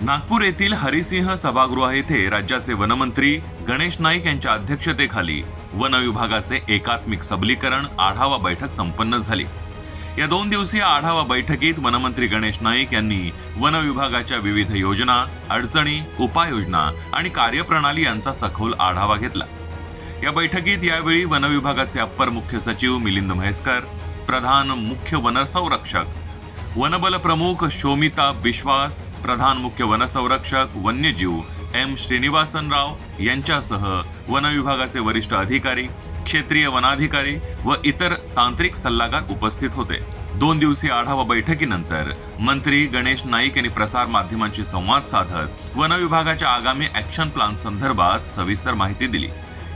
नागपूर येथील हरिसिंह सभागृह येथे राज्याचे वनमंत्री गणेश नाईक यांच्या अध्यक्षतेखाली वन विभागाचे एकात्मिक सबलीकरण आढावा बैठक संपन्न झाली. या दोन दिवसीय आढावा बैठकीत वनमंत्री गणेश नाईक यांनी वन विभागाच्या विविध योजना अडचणी उपाययोजना आणि कार्यप्रणाली यांचा सखोल आढावा घेतला. या बैठकीत यावेळी वन विभागाचे अप्पर मुख्य सचिव मिलिंद म्हैसकर प्रधान मुख्य वनसंरक्षक वनबल प्रमुख शोमिता बिश्वास प्रधान मुख्य वनसंरक्षक वन्यजीव एम श्रीनिवासन राव यांच्यासह वन विभागाचे वरिष्ठ अधिकारी क्षेत्रीय वनाधिकारी व इतर तांत्रिक सल्लागार उपस्थित होते. दोन दिवसीय आढावा बैठकीनंतर मंत्री गणेश नाईक यांनी प्रसार माध्यमांशी संवाद साधत वन विभागाच्या आगामी ऍक्शन प्लॅन संदर्भात सविस्तर माहिती दिली.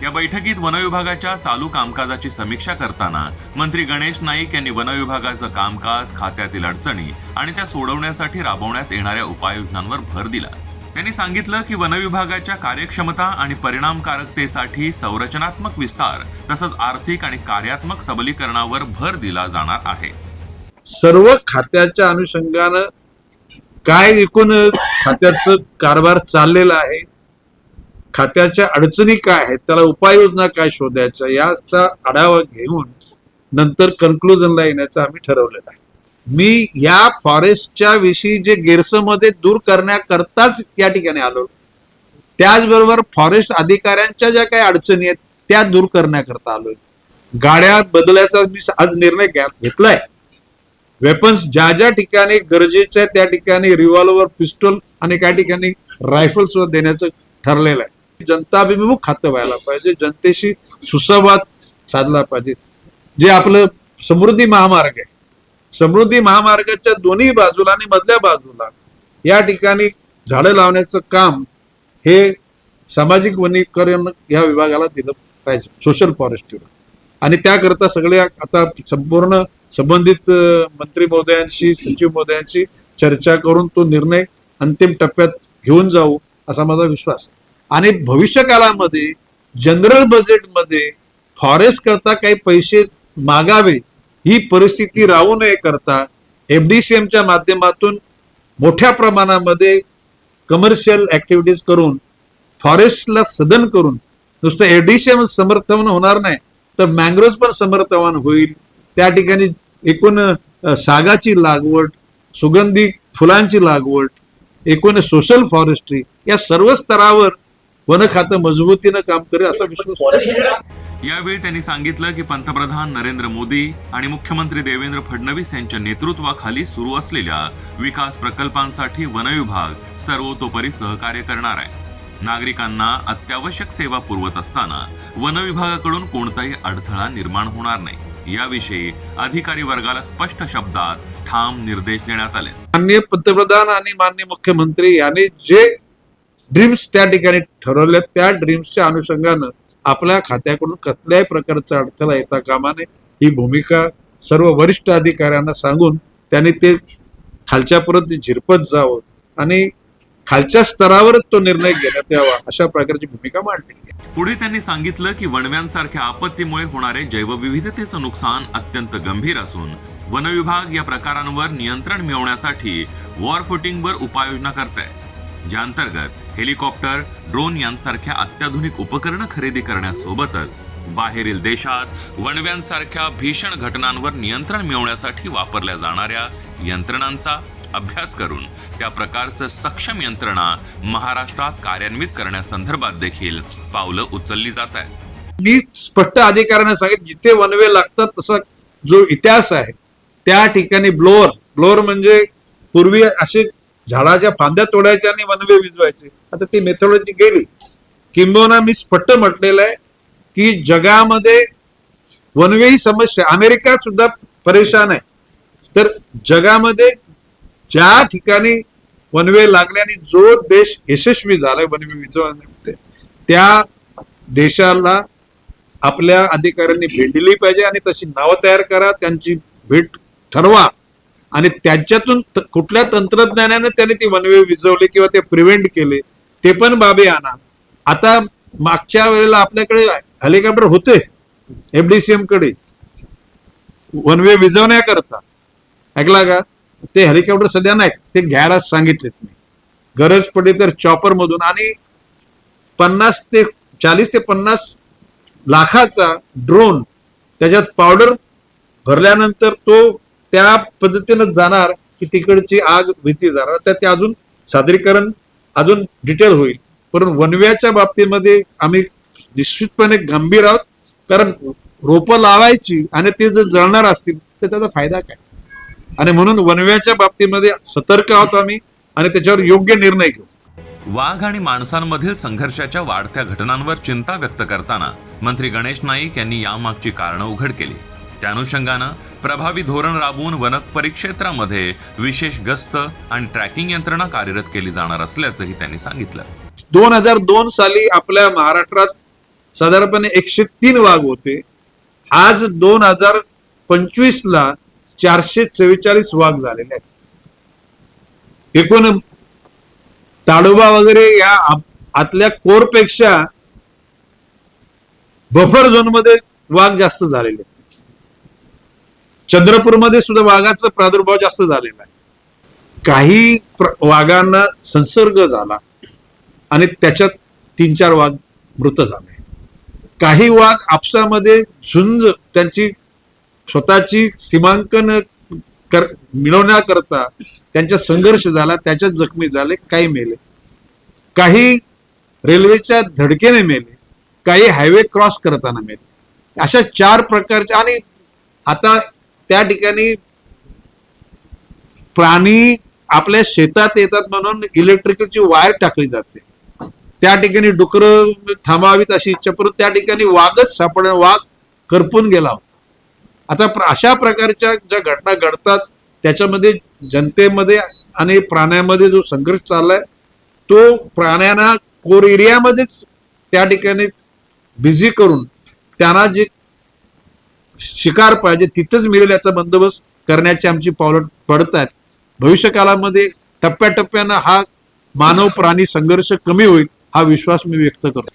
या बैठकीत वन विभागाच्या चालू कामकाजाची समीक्षा करताना मंत्री गणेश नाईक यांनी वनविभागाचं कामकाज खात्यातील अडचणी आणि त्या सोडवण्यासाठी राबवण्यात येणाऱ्या उपाययोजनांवर भर दिला. त्यांनी सांगितलं की वन विभागाच्या कार्यक्षमता आणि परिणामकारकतेसाठी संरचनात्मक विस्तार तसंच आर्थिक आणि कार्यात्मक सबलीकरणावर भर दिला जाणार आहे. सर्व खात्याच्या अनुषंगानं काय एकूण खात्याचं कारभार चाललेला आहे खात्याच्या अडचणी काय आहेत त्याला उपाययोजना काय शोधायच्या याचा आढावा घेऊन नंतर कन्क्लुजनला येण्याचं आम्ही ठरवलेलं आहे. मी या फॉरेस्टच्या विषयी जे गैरसमज दूर करण्याकरताच या ठिकाणी आलो. त्याचबरोबर फॉरेस्ट अधिकाऱ्यांच्या ज्या काही अडचणी आहेत त्या दूर करण्याकरता आलोय. गाड्या बदलायचा मी आज निर्णय घेतलाय. वेपन्स ज्या ज्या ठिकाणी गरजेच्या त्या ठिकाणी रिव्हॉल्वर पिस्टल आणि काही ठिकाणी रायफल सुद्धा देण्याचं ठरलेलं आहे. जनताभिमुख खातं व्हायला पाहिजे. जनतेशी सुसंवाद साधला पाहिजे. जे आपलं समृद्धी महामार्ग आहे. समृद्धी महामार्गाच्या दोन्ही बाजूला आणि मधल्या बाजूला या ठिकाणी झाडं लावण्याचं काम हे सामाजिक वनीकरण या विभागाला दिलं पाहिजे. सोशल फॉरेस्ट्रीला आणि त्याकरता सगळ्या आता संपूर्ण संबंधित मंत्री महोदयांशी सचिव महोदयांशी चर्चा करून तो निर्णय अंतिम टप्प्यात घेऊन जाऊ असा माझा विश्वास आहे. आणि भविष्य काळामध्ये जनरल बजेटमध्ये फॉरेस्ट करता काही पैसे मागावे ही परिस्थिती राहू नये करता एमडीसीएमच्या माध्यमातून मोठ्या प्रमाणामध्ये कमर्शियल ऍक्टिव्हिटीज करून फॉरेस्टला सदन करून नुसतं एफडीसीएम समर्थन होणार नाही तर मँग्रोव्ह पण समर्थवान होईल. त्या ठिकाणी एकूण सागाची लागवड सुगंधी फुलांची लागवड एकूण सोशल फॉरेस्ट्री या सर्व स्तरावर वन खातं मजबूतीनं काम करेल असा विश्वास. यावेळी त्यांनी सांगितलं की पंतप्रधान नरेंद्र मोदी आणि मुख्यमंत्री देवेंद्र फडणवीस यांच्या नेतृत्वाखाली सुरू असलेल्या विकास प्रकल्पांसाठी वन विभाग सर्वतोपरी सहकार्य करणार आहे. नागरिकांना अत्यावश्यक सेवा पुरवत असताना वन विभागाकडून कोणताही अडथळा निर्माण होणार नाही. याविषयी अधिकारी वर्गाला स्पष्ट शब्दात ठाम निर्देश देण्यात आले. माननीय पंतप्रधान आणि माननीय मुख्यमंत्री यांनी जे ड्रीम्स त्या ठिकाणी ठरवल्या त्या ड्रीम्सच्या अनुषंगानं आपल्या खात्याकडून कसल्याही प्रकारचा अडथळा येता कामाने ही भूमिका सर्व वरिष्ठ अधिकाऱ्यांना सांगून त्यांनी ते खालच्यापर्यंत झिरपत जावं आणि खालच्या स्तरावरच तो निर्णय घेण्यात यावा अशा प्रकारची भूमिका मांडली. पुढे त्यांनी सांगितलं की वणव्यांसारख्या आपत्तीमुळे होणारे जैवविविधतेचं नुकसान अत्यंत गंभीर असून वन विभाग या प्रकारांवर नियंत्रण मिळवण्यासाठी वॉर फुटिंगवर उपाययोजना करत आहे ज्या अंतर्गत हेलिकॉप्टर ड्रोन यांसारख्या अत्याधुनिक उपकरणं खरेदी करण्यासोबतच बाहेरील देशात वणव्यांसारख्या भीषण घटनांवर नियंत्रण मिळवण्यासाठी वापरल्या जाणाऱ्या यंत्रणांचा अभ्यास करून त्या प्रकारचं सक्षम यंत्रणा महाराष्ट्रात कार्यान्वित करण्यासंदर्भात देखील पावलं उचलली जात आहेत. मी स्पष्ट अधिकाऱ्यांना सांगितलं जिथे वनवे लागतात तसा जो इतिहास आहे त्या ठिकाणी ब्लोअर ब्लोअर म्हणजे पूर्वी असे झाडाच्या फांद्या तोडायच्या आणि वनवे विजवायचे आता ती मेथॉलॉजी गेली. किंबहुना मी स्पष्ट म्हटलेलं आहे की जगामध्ये वनवे ही समस्या अमेरिका सुद्धा परेशान आहे. तर जगामध्ये ज्या ठिकाणी वनवे लागले आणि जो देश यशस्वी झालाय वनवे विजवण्यामध्ये त्या देशाला आपल्या अधिकाऱ्यांनी भेट दिली पाहिजे आणि तशी नावं तयार करा त्यांची भेट ठरवा. आणि त्यांच्यातून कुठल्या तंत्रज्ञानाने त्यांनी ती वनवे विजवले किंवा ते प्रिव्हेंट केले ते पण बाबी आणा. आता मागच्या वेळेला आपल्याकडे हेलिकॉप्टर होते एमडीसीएमकडे. वनवे विजवण्याकरता ऐकला का? ते हेलिकॉप्टर सध्या नाही ते घ्यायला सांगितलेत मी. गरज पडली तर चॉपर मधून आणि पन्नास ते चाळीस ते पन्नास लाखाचा ड्रोन त्याच्यात पावडर भरल्यानंतर तो त्या पद्धतीनं जाणार की तिकडची आग भीती जाणार. तर ते अजून सादरीकरण अजून डिटेल होईल. पण वनव्याच्या बाबतीमध्ये आम्ही निश्चितपणे गंभीर आहोत. कारण रोपं लावायची आणि ते जर जळणार असतील तर त्याचा फायदा काय? आणि म्हणून वनव्याच्या बाबतीमध्ये सतर्क आहोत आम्ही आणि त्याच्यावर योग्य निर्णय घेऊ. वाघ आणि माणसांमधील संघर्षाच्या वाढत्या घटनांवर चिंता व्यक्त करताना मंत्री गणेश नाईक यांनी यामागची कारणं उघड केली. त्या अनुषंगानं प्रभावी धोरण राबवून वन परिक्षेत्रामध्ये विशेष गस्त आणि ट्रॅकिंग यंत्रणा कार्यरत केली जाणार असल्याचंही त्यांनी सांगितलं. दोन हजार दोन साली आपल्या महाराष्ट्रात साधारणपणे एकशे तीन वाघ होते. आज दोन हजार पंचवीस ला चारशे चव्वेचाळीस वाघ झालेले आहेत. एकूण ताडोबा वगैरे या आतल्या कोरपेक्षा बफर झोनमध्ये वाघ जास्त झालेले आहेत. चंद्रपूरमध्ये सुद्धा वाघाचा प्रादुर्भाव जास्त झालेला आहे. काही प्र- वाघांना संसर्ग झाला आणि त्याच्यात तीन चार वाघ मृत झाले. काही वाघ आपसामध्ये झुंज त्यांची स्वतःची सीमांकन कर मिळवण्याकरता त्यांचा संघर्ष झाला त्याच्यात जखमी झाले काही मेले. काही रेल्वेच्या धडकेने मेले काही हायवे क्रॉस करताना मेले. अशा चार प्रकारच्या आणि आता त्या ठिकाणी प्राणी आपल्या शेतात येतात म्हणून इलेक्ट्रिकलची वायर टाकली जाते. त्या ठिकाणी डुकर थांबावीत अशी इच्छा परंतु त्या ठिकाणी वाघच सापड वाघ करपून गेला होता. आता अशा प्रकारच्या ज्या घटना घडतात त्याच्यामध्ये जनतेमध्ये आणि प्राण्यामध्ये जो संघर्ष चाललाय तो प्राण्यांना कोर एरियामध्येच त्या ठिकाणी बिझी करून त्यांना जे शिकार पाहिजे तिथंच मिळेल याचा बंदोबस्त करण्याची आमची पावलं पडत आहेत भविष्य काळामध्ये टप्प्याटप्प्यानं हा मानव प्राणी संघर्ष कमी होईल हा विश्वास मी व्यक्त करतो.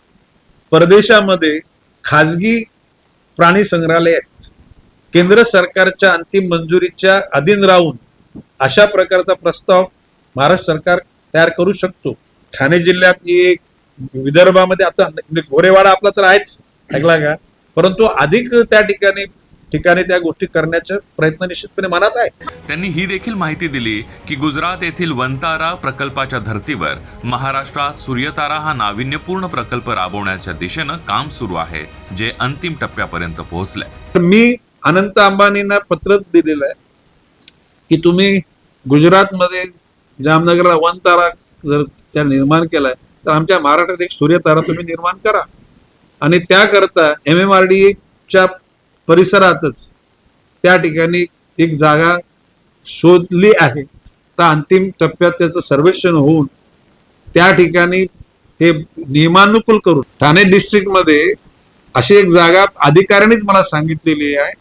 परदेशामध्ये खाजगी प्राणी संग्रहालय आहेत. केंद्र सरकारच्या अंतिम मंजुरीच्या अधीन राहून अशा प्रकारचा प्रस्ताव महाराष्ट्र सरकार तयार करू शकतो. ठाणे जिल्ह्यात एक विदर्भामध्ये आता घोरेवाडा गोरेवाडा आपला तर आहेच. ऐकला का? परंतु अधिक त्या ठिकाणी ठिकाणी त्या गोष्टी करण्याचा प्रयत्न निश्चितपणे मनात आहे. त्यांनी ही देखील माहिती दिली की गुजरात येथील वनतारा प्रकल्पाच्या धर्तीवर महाराष्ट्रात सूर्यतारा हा नाविन्यपूर्ण प्रकल्प राबवण्याच्या दिशेनं काम सुरू आहे जे अंतिम टप्प्यापर्यंत पोहोचलंय. तर मी अनंत अंबानींना पत्र दिलेलं आहे की तुम्ही गुजरातमध्ये जामनगरला वन तारा जर त्या निर्माण केलाय तर आमच्या महाराष्ट्रात एक सूर्यतारा तुम्ही निर्माण करा. आणि त्याकरता एम एम आर डी च्या परिसरातच त्या ठिकाणी एक जागा शोधली आहे. तर अंतिम टप्प्यात त्याचं सर्वेक्षण होऊन त्या ठिकाणी ते नियमानुकूल करून ठाणे डिस्ट्रिक्टमध्ये अशी एक जागा अधिकाऱ्यांनीच मला सांगितलेली आहे.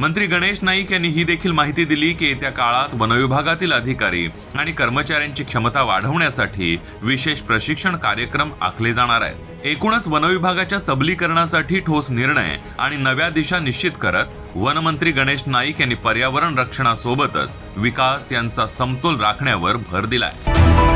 मंत्री गणेश नाईक यांनी ही देखील माहिती दिली की येत्या काळात वनविभागातील अधिकारी आणि कर्मचाऱ्यांची क्षमता वाढवण्यासाठी विशेष प्रशिक्षण कार्यक्रम आखले जाणार आहेत. एकूणच वनविभागाच्या सबलीकरणासाठी ठोस निर्णय आणि नव्या दिशा निश्चित करत वनमंत्री गणेश नाईक यांनी पर्यावरण रक्षणासोबतच विकास यांचा समतोल राखण्यावर भर दिलाय.